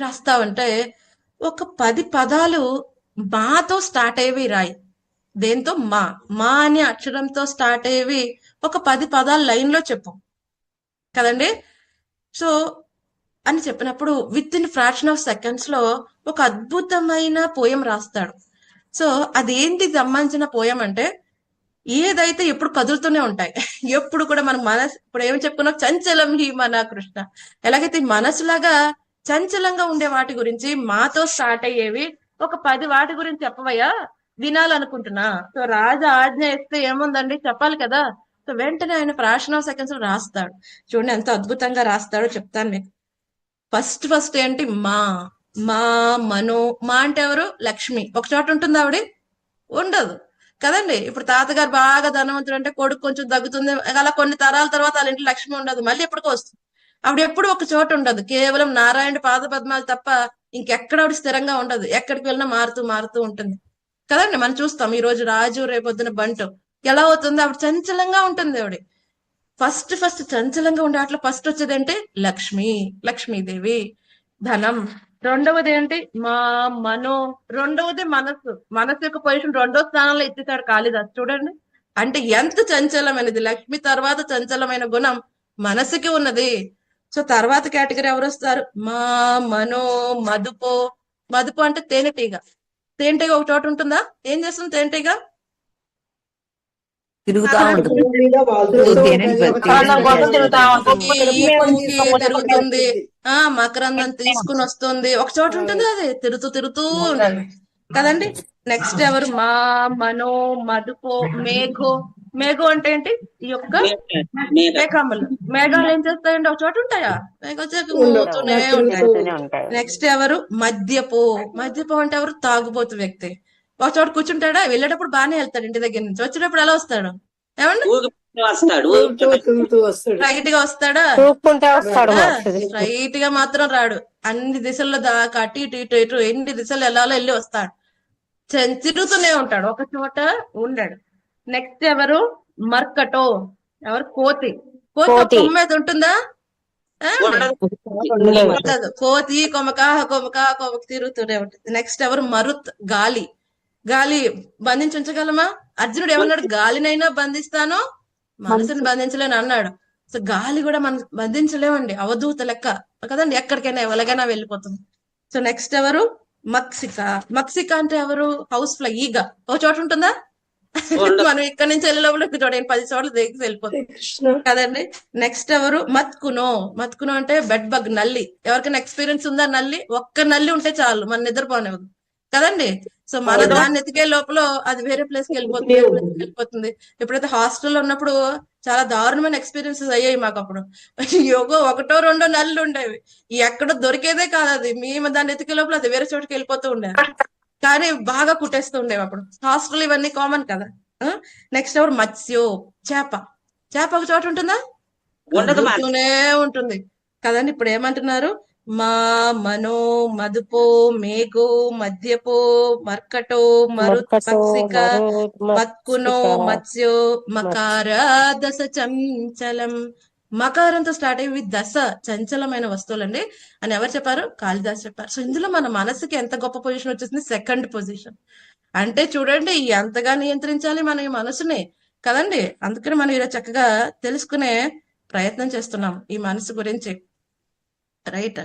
రాస్తావంటే ఒక పది పదాలు మాతో స్టార్ట్ అయ్యేవి రాయి. దేంతో? మా. మా అనే అక్షరంతో స్టార్ట్ అయ్యేవి ఒక పది పదాలు లైన్లో చెప్పు. కదండి? సో అని చెప్పినప్పుడు విత్ ఇన్ ఫ్రాక్షన్ ఆఫ్ సెకండ్స్లో ఒక అద్భుతమైన పోయం రాస్తాడు. సో అదేంటి సంబంధించిన పోయం అంటే ఏదైతే ఎప్పుడు కదులుతూనే ఉంటాయి. ఎప్పుడు కూడా మన మనసు ఇప్పుడు ఏమి చెప్పుకున్నాం? చంచలం హీ మన కృష్ణ. ఎలాగైతే మనసులాగా చంచలంగా ఉండే వాటి గురించి మాతో స్టార్ట్ అయ్యేవి ఒక పది వాటి గురించి చెప్పవయ్యా? వినాలనుకుంటున్నా. సో రాజు ఆజ్ఞ ఇస్తే ఏముందండి? చెప్పాలి కదా? సో వెంటనే ఆయన ఫ్రాక్షన్ సెకండ్స్ రాస్తాడు. చూడండి ఎంత అద్భుతంగా రాస్తాడో చెప్తాను మీకు. ఫస్ట్ ఫస్ట్ ఏంటి? మా మా మనో. మా అంటే ఎవరు? లక్ష్మి. ఒక చోట ఉంటుంది ఆవిడ? ఉండదు. కదండి? ఇప్పుడు తాతగారు బాగా ధనవంతుడు అంటే కొడుకు కొంచెం తగ్గుతుంది. అలా కొన్ని తరాల తర్వాత వాళ్ళ ఇంట్లో లక్ష్మి ఉండదు. మళ్ళీ ఎప్పటికో వస్తుంది. ఆవిడ ఎప్పుడు ఒక చోట ఉండదు. కేవలం నారాయణ పాద పద్మాలు తప్ప ఇంకెక్కడ ఆవిడ స్థిరంగా ఉండదు. ఎక్కడికి వెళ్ళినా మారుతూ మారుతూ ఉంటుంది. కదండి? మనం చూస్తాం ఈ రోజు రాజు రేపొద్దున బంటు. ఎలా అవుతుంది? ఆవిడ చంచలంగా ఉంటుంది ఆవిడ. ఫస్ట్ ఫస్ట్ చంచలంగా ఉండే అట్లా ఫస్ట్ వచ్చేది ఏంటి? లక్ష్మి లక్ష్మీదేవి. ధనం. రెండవది ఏంటి? మా మనో రెండవది మనస్సు. మనస్సు యొక్క పొజిషన్ రెండో స్థానంలో ఎత్తితాడు కాళిదాస్. చూడండి. అంటే ఎంత చంచలమైనది. లక్ష్మి తర్వాత చంచలమైన గుణం మనసుకి ఉన్నది. సో తర్వాత కేటగిరీ ఎవరు వస్తారు? మా మనో మదుపో మదుపు అంటే తేనెటీగ తేనెటీగ ఒక చోట ఉంటుందా? ఏం చేస్తుంది తేనెటీగ తిరుగుతా ఉంటుంది. తిరుగుతుంది ఆ మకరందం తీసుకుని వస్తుంది. ఒక చోట ఉంటుంది అది. తిరుగుతూ తిరుగుతూ ఉంటుంది. కదండి? నెక్స్ట్ ఎవరు? మా మనో మధుపో మేఘో. మేఘో అంటే ఏంటి? ఈ యొక్క మేఘములు మేఘాలు. ఏం చేస్తాయండి? ఒక చోట ఉంటాయా? మేఘ వచ్చాక మూతూనే ఉంటాయి. నెక్స్ట్ ఎవరు? మద్యపో. మద్యపో అంటే ఎవరు? తాగుబోతు వ్యక్తి. ఒక చోట కూర్చుంటాడా? వెళ్ళేటప్పుడు బాగానే వెళ్తాడు ఇంటి దగ్గర నుంచి. వచ్చేటప్పుడు ఎలా వస్తాడు? ఏమండి? వస్తాడు స్ట్రైట్గా వస్తాడా. స్ట్రైట్గా మాత్రం రాడు. అన్ని దిశల్లో దాకా అటు ఇటు ఇటు ఇటు ఎన్ని దిశలు వెళ్ళాలో వెళ్ళి వస్తాడు. తిరుగుతూనే ఉంటాడు. ఒక చోట ఉండడు. నెక్స్ట్ ఎవరు? మర్కటో. ఎవరు? కోతి. కోతి మీద ఉంటుందా? కోతి కొమక కొమక కొమక తిరుగుతూనే ఉంటుంది. నెక్స్ట్ ఎవరు? మరుత్ గాలి. గాలి బంధించి ఉంచగలమా? అర్జునుడు ఏమన్నాడు? గాలినైనా బంధిస్తాను. మనసుని బంధించలేను అన్నాడు. సో గాలి కూడా మనం బంధించలేమండి. అవధూత లెక్క. కదండి? ఎక్కడికైనా ఎవరికైనా వెళ్ళిపోతుంది. సో నెక్స్ట్ ఎవరు? మక్సిక. మక్సిక అంటే ఎవరు? హౌస్ ఫ్లై ఈగ. ఒక చోట ఉంటుందా. మనం ఇక్కడ నుంచి వెళ్ళే లోపల చూడండి పది చోట్ల దిగి వెళ్ళిపోతుంది కదండి? నెక్స్ట్ ఎవరు? మత్కునో. మత్కునో అంటే బెడ్ బగ్ నల్లి. ఎవరికైనా ఎక్స్పీరియన్స్ ఉందా నల్లి? ఒక్క నల్లి ఉంటే చాలు మన నిద్రపోనివ్వదు. కదండి? సో మన దాన్ని ఎతికే లోపల అది వేరే ప్లేస్కి వెళ్ళిపోతుంది వెళ్ళిపోతుంది. ఎప్పుడైతే హాస్టల్లో ఉన్నప్పుడు చాలా దారుణమైన ఎక్స్పీరియన్సెస్ అయ్యాయి మాకు అప్పుడు. యోగో ఒకటో రెండో నల్లు ఉండేవి ఎక్కడో దొరికేదే కాదు అది. మేము దాన్ని ఎతికే లోపల అది వేరే చోటుకి వెళ్ళిపోతూ ఉండేది కానీ బాగా కుట్టేస్తూ ఉండేవి అప్పుడు. హాస్టల్ ఇవన్నీ కామన్ కదా. నెక్స్ట్ ఎవరు? మత్స్యో. చేప. చేప ఒక చోట ఉంటుందా? ఉండదు మరి. కదులుతూనే ఉంటుంది. కదండి ఇప్పుడు ఏమంటున్నారు? మా మనో మధుపో మేఘో మద్యపో మర్కటో పక్షిక మత్కునో మత్సిక, మత్స్యో మకార దశ చంచలం. మకారంతో స్టార్ట్ అయ్యి దశ చంచలమైన వస్తువులండి. అని ఎవరు చెప్పారు? కాళిదాస్ చెప్పారు. సో ఇందులో మన మనసుకి ఎంత గొప్ప పొజిషన్ వచ్చేసింది? సెకండ్ పొజిషన్ అంటే చూడండి ఎంతగా నియంత్రించాలి మన ఈ మనసుని కదండి. అందుకని మనం ఈరోజు చక్కగా తెలుసుకునే ప్రయత్నం చేస్తున్నాం ఈ మనసు గురించి. రైట్